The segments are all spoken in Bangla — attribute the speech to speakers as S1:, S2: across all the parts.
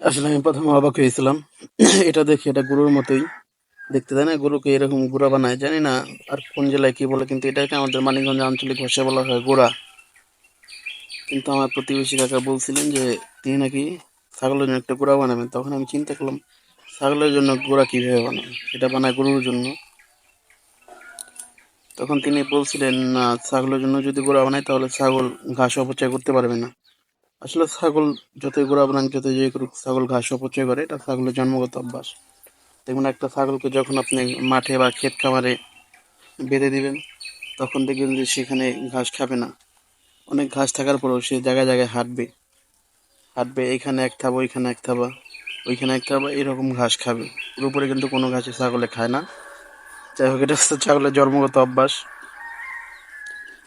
S1: আসলে আমি প্রথমে অবাক হয়েছিলাম। এটা দেখি, এটা গরুর মতোই। দেখতে তাই না গরুকে এরকম গুঁড়া বানায়, জানি না আর কোন জেলায় কি বলে, কিন্তু এটাকে আমাদের মানিকগঞ্জ আঞ্চলিক ভাষায় বলা হয় গোড়া। কিন্তু আমার প্রতিবেশী কাকা বলছিলেন যে, তিনি নাকি ছাগলের জন্য একটা গোড়া বানাবেন। তখন আমি চিন্তা করলাম, ছাগলের জন্য গোড়া কীভাবে বানায় সেটা বানায় গরুর জন্য। তখন তিনি বলছিলেন, না, ছাগলের জন্য যদি গোড়া বানায় তাহলে ছাগল ঘাস অপচয় করতে পারবে না। আসলে ছাগল যতই গোড়া বানাক যতই যে করুক, ছাগল ঘাস অপচয় করে। এটা ছাগলের জন্মগত অভ্যাস। দেখুন একটা ছাগলকে যখন আপনি মাঠে বা ক্ষেত খামারে বেঁধে দিবেন, তখন দেখবেন যে সেখানে ঘাস খাবে না। অনেক ঘাস থাকার পরেও সে জায়গায় জায়গায় হাঁটবে। হাঁটবে এইখানে এক থাবা, ওইখানে এক থাবা, ওইখানে এক থাবা, এরকম ঘাস খাবে। ওর উপরে কিন্তু কোনো ঘাসে ছাগলে খায় না। যাই হোক, এটা হচ্ছে ছাগলের জন্মগত অভ্যাস।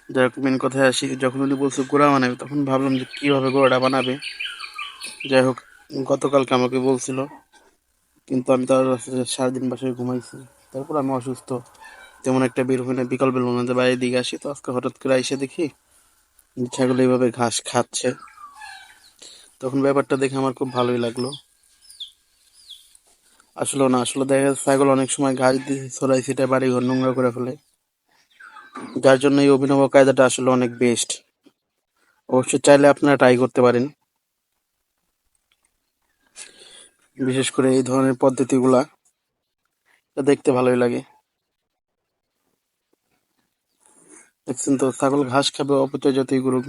S1: যাই হোক মেন কথায় আসি, যখন উনি বলছে গোড়া বানাবে, তখন ভাবলাম যে কীভাবে গোড়াটা বানাবে। যাই হোক, গতকালকে আমাকে বলছিল, কিন্তু আমি তার সারাদিন বাসায় ঘুমাইছি। তারপর আমি অসুস্থ। তেমন একটা বের হই না, বিকাল বেলা না বাইরের দিকে আসি, তো আজকে হঠাৎ করে এসে দেখি ছাগল এইভাবে ঘাস খাচ্ছে। তখন ব্যাপারটা দেখে আমার খুব ভালোই লাগল। আসলে না, আসলে দেখা যাচ্ছে ছাগল অনেক সময় ঘাস দিয়ে ছড়াই সেটা বাড়ি ঘর নোংরা করে ফেলে। যার জন্য এই অভিনব কায়দাটা আসলে অনেক বেস্ট অবশ্যই চাইলে আপনারা ট্রাই করতে পারেন। বিশেষ করে এই ধরনের পদ্ধতিগুলা দেখতে ভালোই লাগে। দেখছেন তো, ছাগল ঘাস খাবে, অপচয় যতই করুক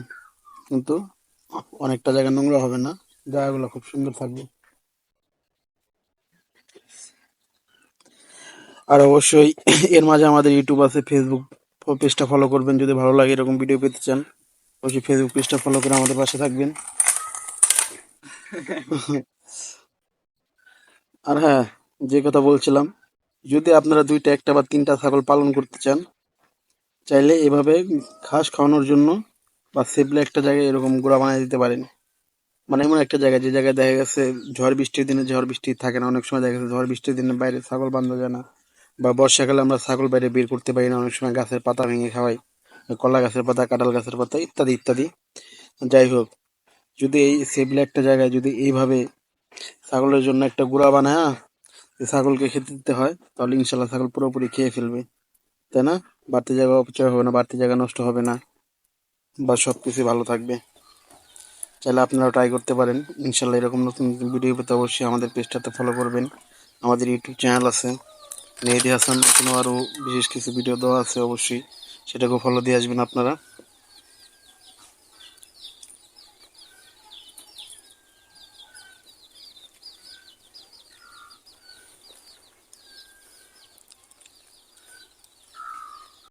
S1: কিন্তু অনেকটা জায়গা নোংরা হবে না। জায়গাগুলো খুব সুন্দর থাকবে। আর অবশ্যই এর মাঝে আমাদের ইউটিউব আছে ফেসবুক পেজটা ফলো করবেন। যদি ভালো লাগে এরকম ভিডিও পেতে চান, অবশ্যই ফেসবুক পেজটা ফলো করে আমাদের পাশে থাকবেন। আর হ্যাঁ যে কথা বলছিলাম, যদি আপনারা দুইটা, একটা বা তিনটা ছাগল পালন করতে চান, চাইলে এভাবে ঘাস খাওয়ানোর জন্য বা সেফলি একটা জায়গায় এরকম গোড়া বানিয়ে দিতে পারেন। মানে এমন একটা জায়গা যে জায়গায় দেখা গেছে ঝড় বৃষ্টির দিনে ঝড় বৃষ্টি থাকে না, অনেক সময় দেখা গেছে ঝড় বৃষ্টির দিনে বাইরে ছাগল বাঁধা যায় না। বা বর্ষাকালে আমরা ছাগল বাইরে বের করতে পারি না, অনেক সময় গাছের পাতা ভেঙে খাওয়াই, কলা গাছের পাতা, কাঁঠাল গাছের পাতা ইত্যাদি ইত্যাদি। যাই হোক, যদি এই সেফলি একটা জায়গায় যদি এইভাবে ছাগলের জন্য একটা গুঁড়া বানায় ছাগলকে খেতে দিতে হয়, তাহলে ইনশাল্লাহ ছাগল পুরোপুরি খেয়ে ফেলবে, তাই না? বাড়তি জায়গা অপচয় হবে না, বাড়তি জায়গা নষ্ট হবে না, বা সব কিছু ভালো থাকবে। চাইলে আপনারা ট্রাই করতে পারেন। ইনশাল্লাহ এরকম নতুন নতুন ভিডিও পেতে অবশ্যই আমাদের পেজটাতে ফলো করবেন। আমাদের ইউটিউব চ্যানেল আছে। মেহেদি হাসান এখানেও আরও বিশেষ কিছু ভিডিও দেওয়া আছে অবশ্যই। সেটাকেও ফলো দিয়ে আসবেন আপনারা।